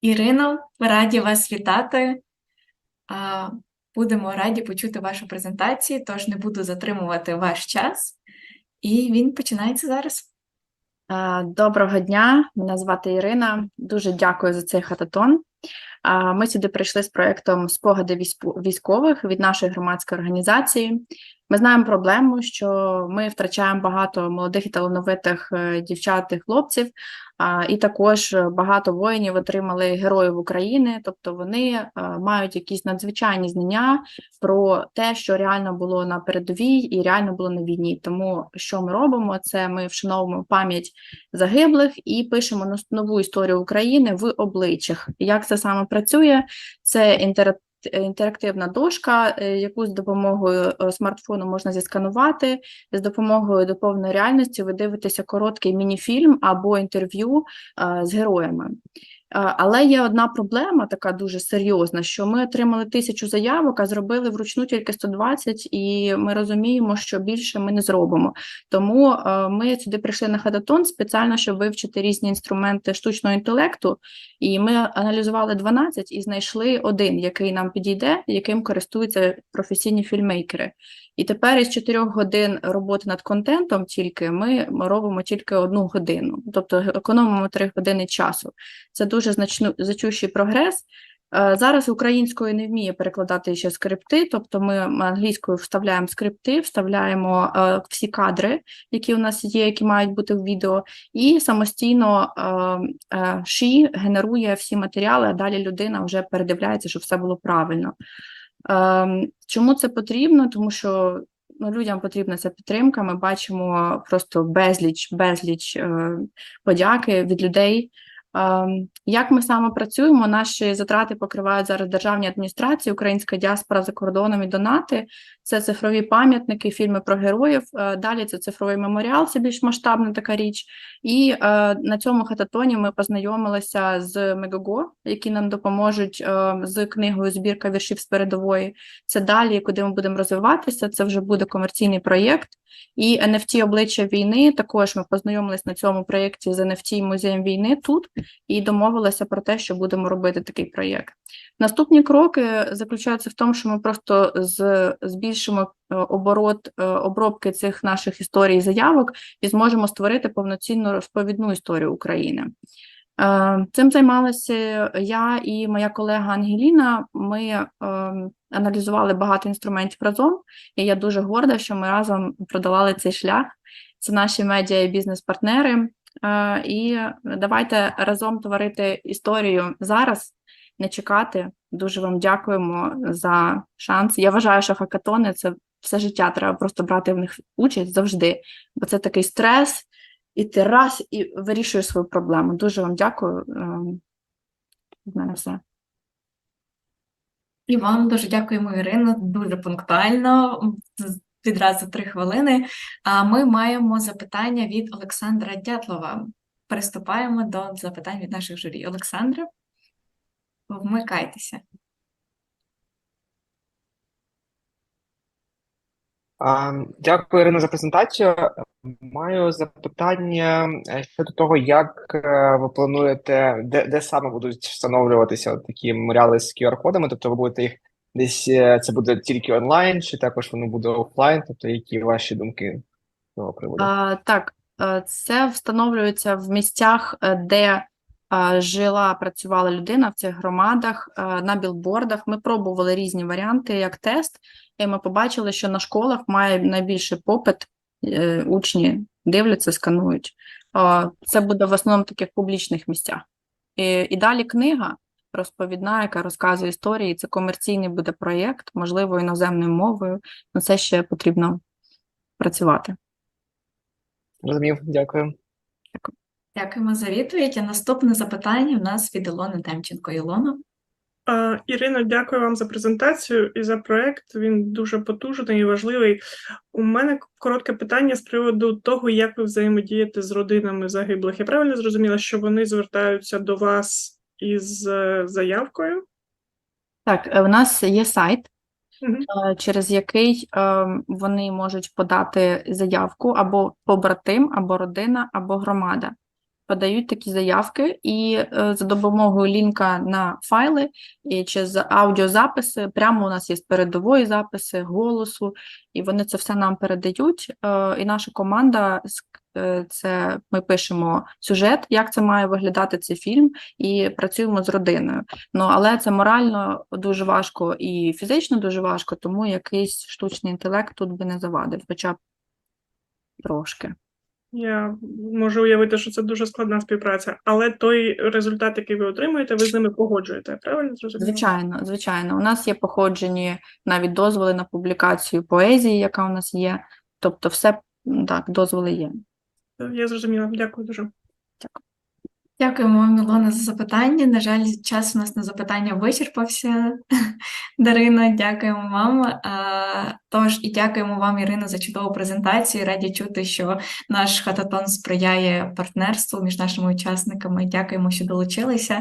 Ірино, раді вас вітати. Будемо раді почути вашу презентацію, тож не буду затримувати ваш час. І він починається зараз. Доброго дня, мене звати Ірина. Дуже дякую за цей хататон. Ми сюди прийшли з проєктом Спогади військо- військових від нашої громадської організації. Ми знаємо проблему, що ми втрачаємо багато молодих і талановитих е, дівчат і хлопців, і також багато воїнів отримали героїв України, тобто вони е, мають якісь надзвичайні знання про те, що реально було на передовій і реально було на війні. Тому що ми робимо? Це ми вшановуємо пам'ять загиблих і пишемо нову історію України в обличчях. Як це саме працює? Це інтера- інтерактивна дошка, е, яку з допомогою е, смартфону можна зісканувати. З допомогою доповненої реальності ви дивитеся короткий мініфільм або інтерв'ю е, з героями. Е, Але є одна проблема, така дуже серйозна, що ми отримали тисячу заявок, а зробили вручну тільки 120, і ми розуміємо, що більше ми не зробимо. Тому е, ми сюди прийшли на хататон спеціально, щоб вивчити різні інструменти штучного інтелекту. І ми аналізували 12 і знайшли один, який нам підійде, яким користуються професійні фільмейкери. І тепер із 4 годин роботи над контентом тільки ми робимо тільки одну годину, тобто економимо 3 години часу. Це дуже значну, значущий прогрес. Е, Зараз українською не вміє перекладати ще скрипти, тобто ми англійською вставляємо скрипти, вставляємо е, всі кадри, які у нас є, які мають бути в відео, і самостійно е, е, генерує всі матеріали, а далі людина вже передивляється, щоб все було правильно. Е, чому це потрібно? Тому що ну, людям потрібна ця підтримка. Ми бачимо просто безліч, безліч е, подяки від людей. Ем, Як ми саме працюємо? Наші затрати покривають зараз державні адміністрації, українська діаспора за кордоном і донати. Це цифрові пам'ятники, фільми про героїв. Е, Далі це цифровий меморіал, це більш масштабна така річ. І е, на цьому хататоні ми познайомилися з Мегаго, які нам допоможуть е, з книгою Збірка віршів з передової. Це далі, куди ми будемо розвиватися. Це вже буде комерційний проєкт. І NFT обличчя війни. Також ми познайомилися на цьому проєкті з NFT музеєм війни тут і домовилися про те, що будемо робити такий проєкт. Наступні кроки заключаються в тому, що ми просто з, збільшимо е, оборот е, обробки цих наших історій заявок і зможемо створити повноцінну розповідну історію України. Е, Цим займалася я і моя колега Ангеліна. Ми е, аналізували багато інструментів разом, і я дуже горда, що ми разом продавали цей шлях. Це наші медіа і бізнес-партнери. Е, І давайте разом творити історію зараз, не чекати. Дуже вам дякуємо за шанс. Я вважаю, що хакатони це все життя. Треба просто брати в них участь завжди, бо це такий стрес, і ти раз і вирішуєш свою проблему. Дуже вам дякую. Ем, В мене все. І вам дуже дякуємо, Ірино, дуже пунктуально, відразу три хвилини. А ми маємо запитання від Олександра Дятлова. Приступаємо до запитань від наших журі. Олександре, вмикайтеся. Дякую, Ірина, за презентацію. Маю запитання е, щодо того, як е, ви плануєте, де, де саме будуть встановлюватися такі меморіали з QR-кодами? Тобто ви будете їх десь е, це буде тільки онлайн, чи також воно буде офлайн? Тобто, які ваші думки з цього приводу? А, так, це встановлюється в місцях, де жила, працювала людина в цих громадах, на білбордах. Ми пробували різні варіанти як тест, і ми побачили, що на школах має найбільший попит. е, Учні дивляться, сканують. Це буде в основному в таких публічних місцях. І, і далі книга розповідна, яка розказує історії. Це комерційний буде проєкт, можливо, іноземною мовою. На це ще потрібно працювати. Розумів, дякую. Дякуємо за відповідь. А наступне запитання у нас від Ілони Демченко. Ілона. Ірино, дякую вам за презентацію і за проект. Він дуже потужний і важливий. У мене коротке питання з приводу того, як ви взаємодієте з родинами загиблих. Я правильно зрозуміла, що вони звертаються до вас із е, заявкою? Так, е, у нас є сайт, е, через який вони можуть подати заявку або побратим, або родина, або громада. Подають такі заявки, і е, за допомогою лінка на файли і чи з аудіозаписи, прямо у нас є передової записи, голосу, і вони це все нам передають. Е, І наша команда е, це ми пишемо сюжет, як це має виглядати цей фільм, і працюємо з родиною. Ну але це морально дуже важко і фізично дуже важко, тому якийсь штучний інтелект тут би не завадив, хоча б трошки. Я можу уявити, що це дуже складна співпраця, але той результат, який ви отримуєте, ви з ними погоджуєте. Правильно зрозуміло? Звичайно, звичайно. У нас є походжені навіть дозволи на публікацію поезії, яка у нас є. Тобто, все так, дозволи є. Я зрозуміла. Дякую дуже. Дякуємо вам, Мілона, за запитання. На жаль, час у нас на запитання вичерпався. Дарина, дякуємо вам. А, Тож і дякуємо вам, Ірино, за чудову презентацію. Раді чути, що наш хататон сприяє партнерству між нашими учасниками. Дякуємо, що долучилися.